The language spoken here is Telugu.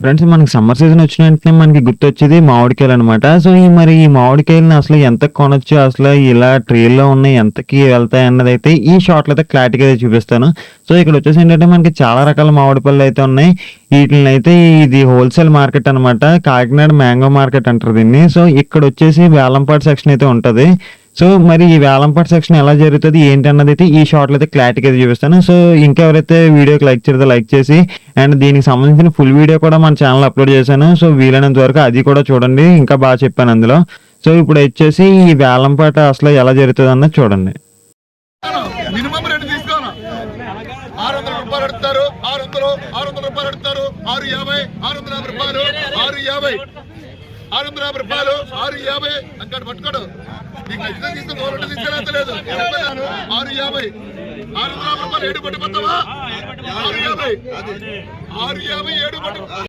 ఫ్రెండ్స్ మనకి సమ్మర్ సీజన్ వచ్చిన వెంటనే మనకి గుర్తొచ్చేది మామిడికాయలు అనమాట సో ఈ మరి ఈ మామిడికాయలని అసలు ఎంత కొనొచ్చు? అసలు ఇలా ట్రేల్లో ఉన్నాయి ఎంతకి వెళ్తాయి అన్నది అయితే ఈ షార్ట్లో అయితే క్లారిటీగా అయితే చూపిస్తాను. సో ఇక్కడ వచ్చేసి ఏంటంటే మనకి చాలా రకాల మామిడి పళ్ళు అయితే ఉన్నాయి. వీటిని అయితే ఇది హోల్సేల్ మార్కెట్ అనమాట కాకినాడ మ్యాంగో మార్కెట్ అంటారు దీన్ని. సో ఇక్కడ వచ్చేసి వేలంపాటి సెక్షన్ అయితే ఉంటుంది. సో మరి ఈ వేలంపాటి సెక్షన్ ఎలా జరుగుతుంది ఏంటి అన్నది అయితే ఈ షార్ట్లో అయితే క్లారిటీగా అయితే చూపిస్తాను. సో ఇంకా ఎవరైతే వీడియోకి లైక్ చేస్తే లైక్ చేసి అండ్ దీనికి సంబంధించిన ఫుల్ వీడియో కూడా మన ఛానల్ అప్లోడ్ చేశాను. సో వీలైనంత వరకు అది కూడా చూడండి. ఇంకా బాగా చెప్పాను అందులో. సో ఇప్పుడు వచ్చేసి ఈ వేలంపాట అసలు ఎలా జరుగుతుంది అన్నది చూడండి. మినిమం రేటు తీసుకోను ఆరు వందల రూపాయలు అడుగుతారు. ఆరు వందలు ఆరు వందల రూపాయలు అడుగుతారు. ఆరు యాభై ఆరు వందల యాభై రూపాయలు. ఆరు యాభై. ఆరు వందల యాభై రూపాయలు. ఆరు యాభై. అక్కడ పట్టుకోడు. నీకు నచ్చిన తీసుకుని ఓలంటే తీసుకెళ్ళలేదు ఆరు యాభై. ఆరు వందల యాభై రూపాయలు ఏడు పట్టు ఆరు యాభై. ఆరు యాభై. ఏడు పట్టు